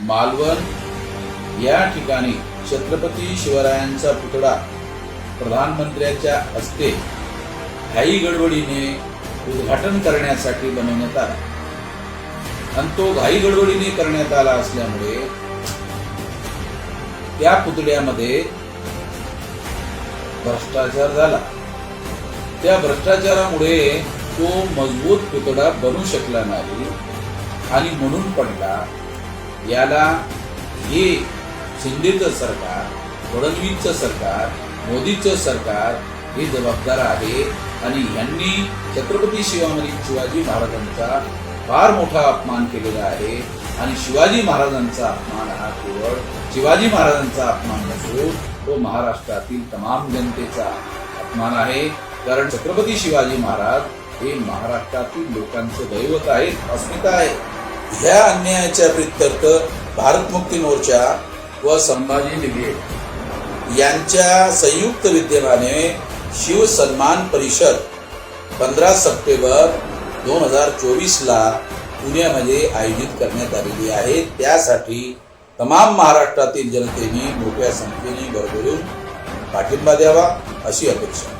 मालवण या ठिकाणी छत्रपती शिवरायांचा पुतळा प्रधानमंत्र्यांच्या हस्ते घाई गडबडीने उद्घाटन करण्यासाठी बनवण्यात आला. आणि तो घाई गडबडीने करण्यात आला असल्यामुळे त्या पुतळ्यामध्ये भ्रष्टाचार झाला. त्या भ्रष्टाचारामुळे तो मजबूत पुतळा बनू शकला नाही आणि म्हणून पडला. याला हे शिंदेचं सरकार फडणवीसचं सरकार मोदीचं सरकार हे जबाबदार आहे. आणि यांनी छत्रपती शिवाजी शिवाजी महाराजांचा फार मोठा अपमान केलेला आहे. आणि शिवाजी महाराजांचा अपमान हा केवळ शिवाजी महाराजांचा अपमान नसून तो महाराष्ट्रातील तमाम जनतेचा अपमान आहे. कारण छत्रपती शिवाजी महाराज हे महाराष्ट्रातील लोकांचं दैवत आहेत अस्मिता आहे ह्या अन्यायाच्या प्रित्यर्थ भारत मुक्ती मोर्चा व संभाजी ब्रिगेड यांच्या संयुक्त विद्यमाने शिव सन्मान परिषद पंधरा सप्टेंबर दोन हजार चोवीसला पुण्यामध्ये आयोजित करण्यात आलेली आहे. त्यासाठी तमाम महाराष्ट्रातील जनतेने मोठ्या संख्येने भरभरून पाठिंबा द्यावा अशी अपेक्षा.